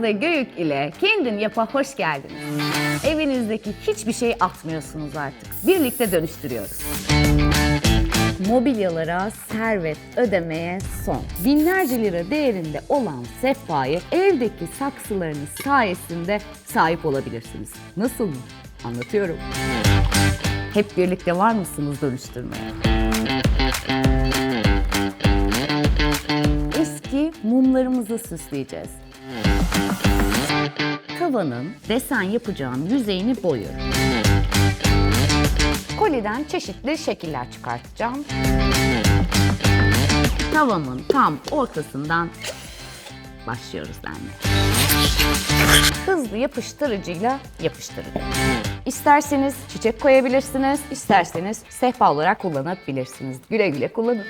Gözde Göyük ile Kendin Yap'a hoş geldiniz. Evinizdeki hiçbir şey atmıyorsunuz artık. Birlikte dönüştürüyoruz. Mobilyalara servet ödemeye son. Binlerce lira değerinde olan sehpayı evdeki saksılarınız sayesinde sahip olabilirsiniz. Nasıl mı? Anlatıyorum. Hep birlikte var mısınız dönüştürmeye? Eski mumlarımızı süsleyeceğiz. Tavanın desen yapacağım yüzeyini boyuyorum. Koliden çeşitli şekiller çıkartacağım. Tavamın tam ortasından başlıyoruz anne. Hızlı yapıştırıcıyla yapıştırın. İsterseniz çiçek koyabilirsiniz, isterseniz sehpa olarak kullanabilirsiniz. Güle güle kullanın.